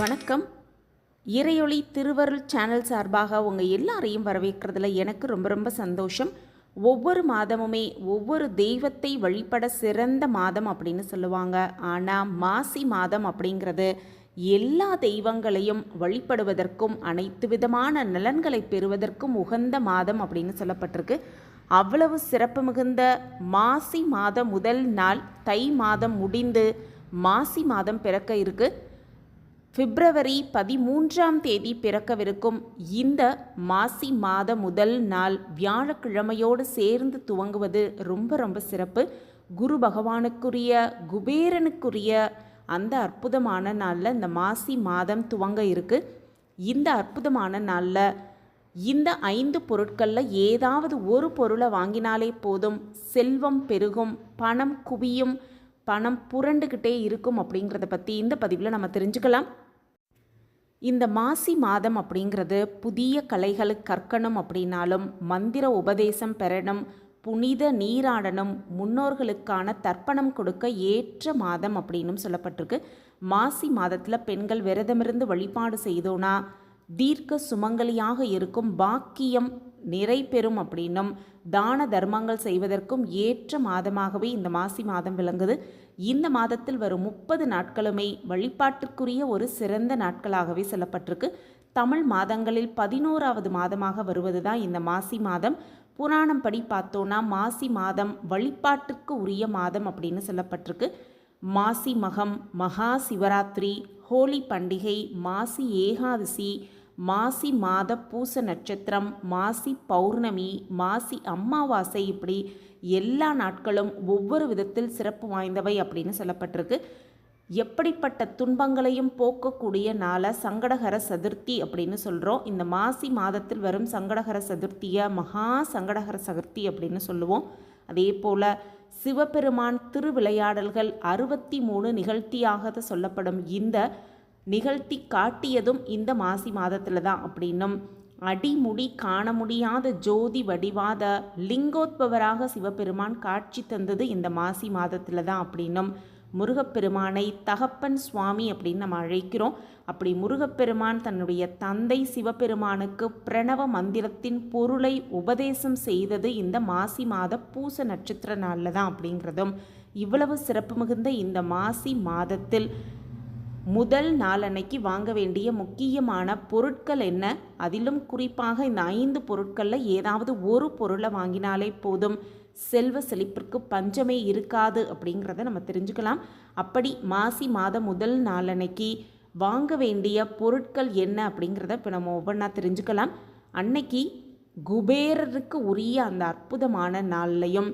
வணக்கம். இறையொளி திருவருள் சேனல் சார்பாக உங்கள் எல்லாரையும் வரவேற்கிறதுல எனக்கு ரொம்ப ரொம்ப சந்தோஷம். ஒவ்வொரு மாதமுமே ஒவ்வொரு தெய்வத்தை வழிபட சிறந்த மாதம் அப்படின்னு சொல்லுவாங்க. ஆனால் மாசி மாதம் அப்படிங்கிறது எல்லா தெய்வங்களையும் வழிபடுவதற்கும் அனைத்து விதமான நலன்களை பெறுவதற்கும் உகந்த மாதம் அப்படின்னு சொல்லப்பட்டிருக்கு. அவ்வளவு சிறப்பு மிகுந்த மாசி மாதம் முதல் நாள் தை மாதம் முடிந்து மாசி மாதம் பிறக்க இருக்கு. பிப்ரவரி பதிமூன்றாம் தேதி பிறக்கவிருக்கும் இந்த மாசி மாத முதல் நாள் வியாழக்கிழமையோடு சேர்ந்து துவங்குவது ரொம்ப ரொம்ப சிறப்பு. குரு பகவானுக்குரிய குபேரனுக்குரிய அந்த அற்புதமான நாளில் இந்த மாசி மாதம் துவங்க இருக்கு. இந்த அற்புதமான நாளில் இந்த ஐந்து பொருட்களில் ஏதாவது ஒரு பொருளை வாங்கினாலே போதும். செல்வம் பெருகும் பணம் குவியும் பணம் புரண்டுக்கிட்டே இருக்கும் அப்படிங்கிறத பற்றி இந்த பதிவில் நம்ம தெரிஞ்சுக்கலாம். இந்த மாசி மாதம் அப்படிங்கிறது புதிய கலைகளை கற்கணும் அப்படின்னாலும் மந்திர உபதேசம் பெறணும் புனித நீராடணும் முன்னோர்களுக்கான தர்ப்பணம் கொடுக்க ஏற்ற மாதம் அப்படின்னும் சொல்லப்பட்டிருக்கு. மாசி மாதத்தில் பெண்கள் விரதமிருந்து வழிபாடு செய்தோன்னா தீர்க்க சுமங்கலியாக இருக்கும் பாக்கியம் நிறை பெறும் அப்படின்னும் தான தர்மங்கள் செய்வதற்கும் ஏற்ற மாதமாகவே இந்த மாசி மாதம் விளங்குது. இந்த மாதத்தில் வரும் முப்பது நாட்களுமே வழிபாட்டிற்குரிய ஒரு சிறந்த நாட்களாகவே சொல்லப்பட்டிருக்கு. தமிழ் மாதங்களில் பதினோராவது மாதமாக வருவது தான் இந்த மாசி மாதம். புராணம் படி பார்த்தோன்னா மாசி மாதம் வழிபாட்டிற்கு உரிய மாதம் அப்படின்னு சொல்லப்பட்டிருக்கு. மாசி மகம் மகா சிவராத்திரி ஹோலி பண்டிகை மாசி ஏகாதசி மாசி மாத பூச நட்சத்திரம் மாசி பௌர்ணமி மாசி அம்மாவாசை இப்படி எல்லா நாட்களும் ஒவ்வொரு விதத்தில் சிறப்பு வாய்ந்தவை அப்படின்னு சொல்லப்பட்டிருக்கு. எப்படிப்பட்ட துன்பங்களையும் போக்கக்கூடிய நாளை சங்கடகர சதுர்த்தி அப்படின்னு சொல்கிறோம் இந்த மாசி மாதத்தில் வரும் சங்கடகர சதுர்த்தியை மகா சங்கடகர சதுர்த்தி அப்படின்னு சொல்லுவோம். அதே போல் சிவபெருமான் திருவிளையாடல்கள் அறுபத்தி மூணு நிகழ்த்தியாக சொல்லப்படும் இந்த நிகழ்த்தி காட்டியதும் இந்த மாசி மாதத்தில் தான் அப்படின்னும். அடிமுடி காண முடியாத ஜோதி வடிவாத லிங்கோத்பவராக சிவபெருமான் காட்சி தந்தது இந்த மாசி மாதத்தில் தான் அப்படின்னும். முருகப்பெருமானை தகப்பன் சுவாமி அப்படின்னு நம்ம அழைக்கிறோம். அப்படி முருகப்பெருமான் தன்னுடைய தந்தை சிவபெருமானுக்கு பிரணவ மந்திரத்தின் பொருளை உபதேசம் செய்தது இந்த மாசி மாத பூச நட்சத்திர நாளில் தான் அப்படிங்கிறதும். இவ்வளவு சிறப்பு மிகுந்த இந்த மாசி மாதத்தில் முதல் நாளன்னைக்கு வாங்க வேண்டிய முக்கியமான பொருட்கள் என்ன? அதிலும் குறிப்பாக இந்த ஐந்து பொருட்களில் ஏதாவது ஒரு பொருளை வாங்கினாலே போதும். செல்வ செழிப்பிற்கு பஞ்சமே இருக்காது அப்படிங்கிறத நம்ம தெரிஞ்சுக்கலாம். அப்படி மாசி மாதம் முதல் நாளன்னைக்கு வாங்க வேண்டிய பொருட்கள் என்ன அப்படிங்கிறத இப்போ நம்ம ஒவ்வொன்றா தெரிஞ்சுக்கலாம். அன்னைக்கு குபேரருக்கு உரிய அந்த அற்புதமான நாள்லையும்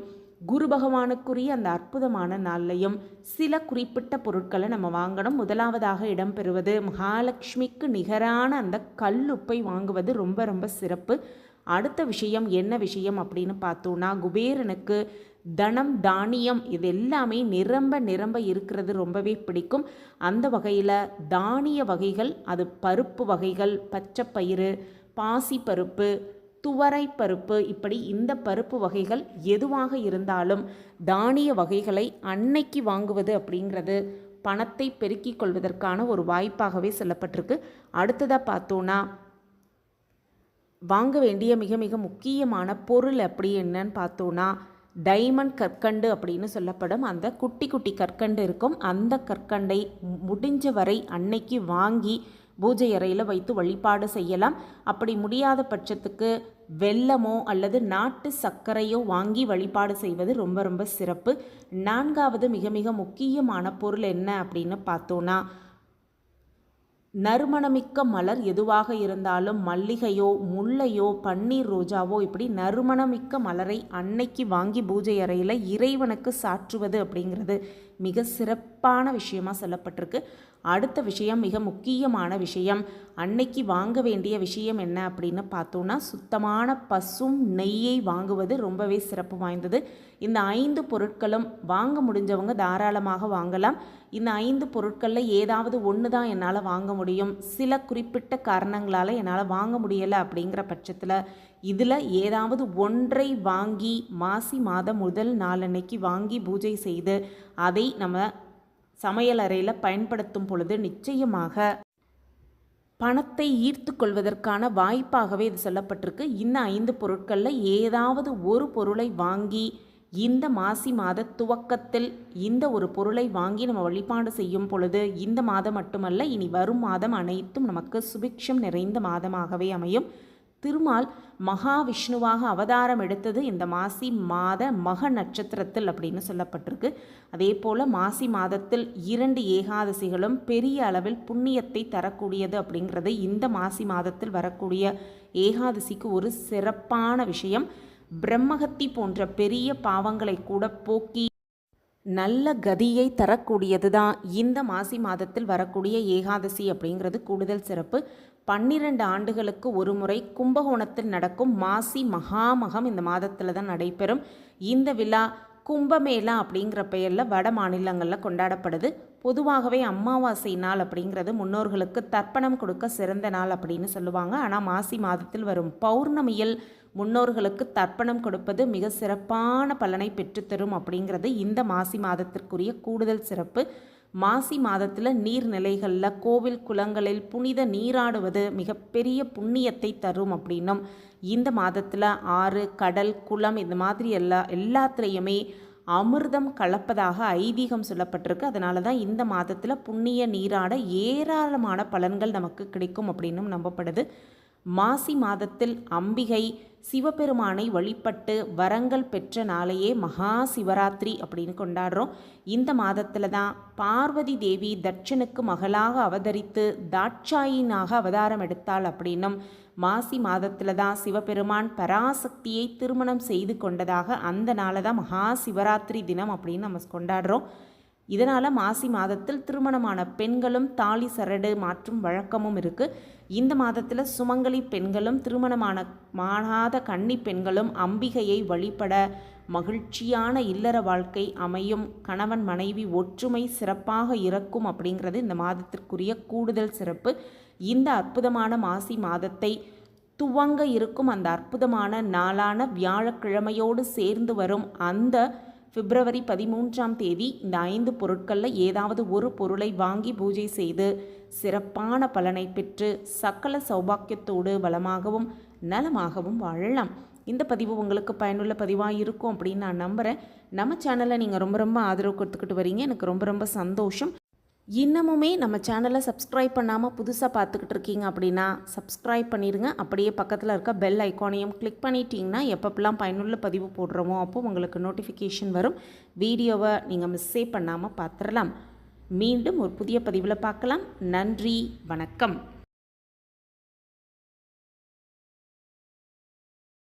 குரு பகவானுக்குரிய அந்த அற்புதமான நாள்லையும் சில குறிப்பிட்ட பொருட்களை நம்ம வாங்கணும். முதலாவதாக இடம்பெறுவது மகாலட்சுமிக்கு நிகரான அந்த கல்லுப்பை வாங்குவது ரொம்ப ரொம்ப சிறப்பு. அடுத்த விஷயம் என்ன விஷயம் அப்படின்னு பார்த்தோன்னா குபேரனுக்கு தனம் தானியம் இது எல்லாமே நிரம்ப நிரம்ப இருக்கிறது ரொம்பவே பிடிக்கும். அந்த வகையில் தானிய வகைகள் அது பருப்பு வகைகள் பச்சைப்பயிறு பாசி பருப்பு துவரை பருப்பு. இப்படி இந்த பருப்பு வகைகள் எதுவாக இருந்தாலும் தானிய வகைகளை அன்னைக்கு வாங்குவது அப்படிங்கிறது பணத்தை பெருக்கிக் கொள்வதற்கான ஒரு வாய்ப்பாகவே சொல்லப்பட்டிருக்கு. அடுத்ததாக பார்த்தோன்னா வாங்க வேண்டிய மிக மிக முக்கியமான பொருள் அப்படி என்னன்னு பார்த்தோன்னா டைமண்ட் கற்கண்டு அப்படின்னு சொல்லப்படும். அந்த குட்டி குட்டி கற்கண்டு இருக்கும். அந்த கற்கண்டை முடிஞ்ச வரை அன்னைக்கு வாங்கி பூஜை அறையில் வைத்து வழிபாடு செய்யலாம். அப்படி முடியாத பட்சத்துக்கு வெல்லமோ அல்லது நாட்டு சர்க்கரையோ வாங்கி வழிபாடு செய்வது ரொம்ப ரொம்ப சிறப்பு. நான்காவது மிக மிக முக்கியமான பொருள் என்ன அப்படின்னு பார்த்தோன்னா நறுமணமிக்க மலர் எதுவாக இருந்தாலும் மல்லிகையோ முல்லையோ பன்னீர் ரோஜாவோ இப்படி நறுமணமிக்க மலரை அன்னைக்கு வாங்கி பூஜை அறையில் இறைவனுக்கு சாற்றுவது அப்படிங்கிறது மிக சிறப்பான விஷயமா சொல்லப்பட்டிருக்கு. அடுத்த விஷயம் மிக முக்கியமான விஷயம் அன்னைக்கு வாங்க வேண்டிய விஷயம் என்ன அப்படின்னு பார்த்தோன்னா சுத்தமான பசும் நெய்யை வாங்குவது ரொம்பவே சிறப்பு வாய்ந்தது. இந்த ஐந்து பொருட்களும் வாங்க முடிஞ்சவங்க தாராளமாக வாங்கலாம். இந்த ஐந்து பொருட்களில் ஏதாவது ஒன்று தான் என்னால் வாங்க முடியும். சில குறிப்பிட்ட காரணங்களால் என்னால் வாங்க முடியலை அப்படிங்கிற பட்சத்தில் இதில் ஏதாவது ஒன்றை வாங்கி மாசி மாதம் முதல் நாளன்னைக்கு வாங்கி பூஜை செய்து அதை நம்ம சமையலறையில் பயன்படுத்தும் பொழுது நிச்சயமாக பணத்தை ஈர்த்து கொள்வதற்கான வாய்ப்பாகவே இது சொல்லப்பட்டிருக்கு. இந்த ஐந்து பொருட்களில் ஏதாவது ஒரு பொருளை வாங்கி இந்த மாசி மாத துவக்கத்தில் இந்த ஒரு பொருளை வாங்கி நம்ம வழிபாடு செய்யும் பொழுது இந்த மாதம் மட்டுமல்ல இனி வரும் மாதம் அனைத்தும் நமக்கு சுபிக்ஷம் நிறைந்த மாதமாகவே அமையும். திருமால் மகாவிஷ்ணுவாக அவதாரம் எடுத்தது இந்த மாசி மாத மக நட்சத்திரத்தில் அப்படின்னு சொல்லப்பட்டிருக்கு. அதே போல் மாசி மாதத்தில் இரண்டு ஏகாதசிகளும் பெரிய அளவில் புண்ணியத்தை தரக்கூடியது அப்படிங்கிறது இந்த மாசி மாதத்தில் வரக்கூடிய ஏகாதசிக்கு ஒரு சிறப்பான விஷயம். பிரம்மகத்தி போன்ற பெரிய பாவங்களை கூட போக்கி நல்ல கதியை தரக்கூடியது தான் இந்த மாசி மாதத்தில் வரக்கூடிய ஏகாதசி அப்படிங்கிறது கூடுதல் சிறப்பு. பன்னிரண்டு ஆண்டுகளுக்கு ஒரு முறை கும்பகோணத்தில் நடக்கும் மாசி மகாமகம் இந்த மாதத்தில் தான் நடைபெறும். இந்த விழா கும்பமேளா அப்படிங்கிற பெயரில் வட மாநிலங்களில் கொண்டாடப்படுது. பொதுவாகவே அமாவாசை நாள் அப்படிங்கிறது முன்னோர்களுக்கு தர்ப்பணம் கொடுக்க சிறந்த நாள் அப்படின்னு சொல்லுவாங்க. ஆனால் மாசி மாதத்தில் வரும் பௌர்ணமியில் முன்னோர்களுக்கு தர்ப்பணம் கொடுப்பது மிக சிறப்பான பலனை பெற்றுத்தரும் அப்படிங்கிறது இந்த மாசி மாதத்திற்குரிய கூடுதல் சிறப்பு. மாசி மாதத்தில் நீர்நிலைகளில் கோவில் குளங்களில் புனித நீராடுவது மிகப்பெரிய புண்ணியத்தை தரும் அப்படின்னும். இந்த மாதத்தில் ஆறு கடல் குளம் இந்த மாதிரி எல்லா எல்லாத்துலேயுமே அமிர்தம் கலப்பதாக ஐதீகம் சொல்லப்பட்டிருக்கு. அதனால தான் இந்த மாதத்தில் புண்ணிய நீராட ஏராளமான பலன்கள் நமக்கு கிடைக்கும் அப்படின்னும் நம்பப்படுது. மாசி மாதத்தில் அம்பிகை சிவபெருமானை வழிபட்டு வரங்கள் பெற்ற நாளையே மகா சிவராத்திரி அப்படின்னு கொண்டாடுறோம். இந்த மாதத்தில் தான் பார்வதி தேவி தட்சனுக்கு மகளாக அவதரித்து தாட்சாயினாக அவதாரம் எடுத்தாள் அப்படின்னும் மாசி மாதத்தில் தான் சிவபெருமான் பராசக்தியை திருமணம் செய்து கொண்டதாக அந்த நாளை தான் மகா சிவராத்திரி தினம் அப்படின்னு நம்ம கொண்டாடுறோம். இதனால் மாசி மாதத்தில் திருமணமான பெண்களும் தாலி சரடு மாற்றும் வழக்கமும் இருக்குது இந்த மாதத்தில் சுமங்கலி பெண்களும் திருமணமான மாணாத கன்னி பெண்களும் அம்பிகையை வழிபட மகிழ்ச்சியான இல்லற வாழ்க்கை அமையும். கணவன் மனைவி ஒற்றுமை சிறப்பாக இருக்கும் அப்படிங்கிறது இந்த மாதத்திற்குரிய கூடுதல் சிறப்பு. இந்த அற்புதமான மாசி மாதத்தை துவங்க இருக்கும் அந்த அற்புதமான நாளான வியாழக்கிழமையோடு சேர்ந்து வரும் அந்த பிப்ரவரி பதிமூன்றாம் தேதி இந்த ஐந்து பொருட்களில் ஏதாவது ஒரு பொருளை வாங்கி பூஜை செய்து சிறப்பான பலனை பெற்று சக்கல சௌபாக்கியத்தோடு வளமாகவும் நலமாகவும் வாழலாம். இந்த பதிவு உங்களுக்கு பயனுள்ள பதிவாக இருக்கும் அப்படின்னு நான் நம்புகிறேன் நம்ம சேனலை நீங்கள் ரொம்ப ரொம்ப ஆதரவு கொடுத்துக்கிட்டு வரீங்க. எனக்கு ரொம்ப ரொம்ப சந்தோஷம். இன்னமுமே நம்ம சேனலை சப்ஸ்கிரைப் பண்ணாமல் புதுசாக பார்த்துக்கிட்டு இருக்கீங்க அப்படின்னா சப்ஸ்கிரைப் பண்ணிடுங்க அப்படியே பக்கத்தில் இருக்க பெல் ஐக்கானையும் கிளிக் பண்ணிட்டீங்கன்னா எப்பப்பெல்லாம் பயனுள்ள பதிவு போடுறோமோ அப்போது உங்களுக்கு நோட்டிஃபிகேஷன் வரும். வீடியோவை நீங்கள் மிஸ்ஸே பண்ணாமல் பார்த்துடலாம். மீண்டும் ஒரு புதிய பதிவில் பார்க்கலாம். நன்றி வணக்கம்.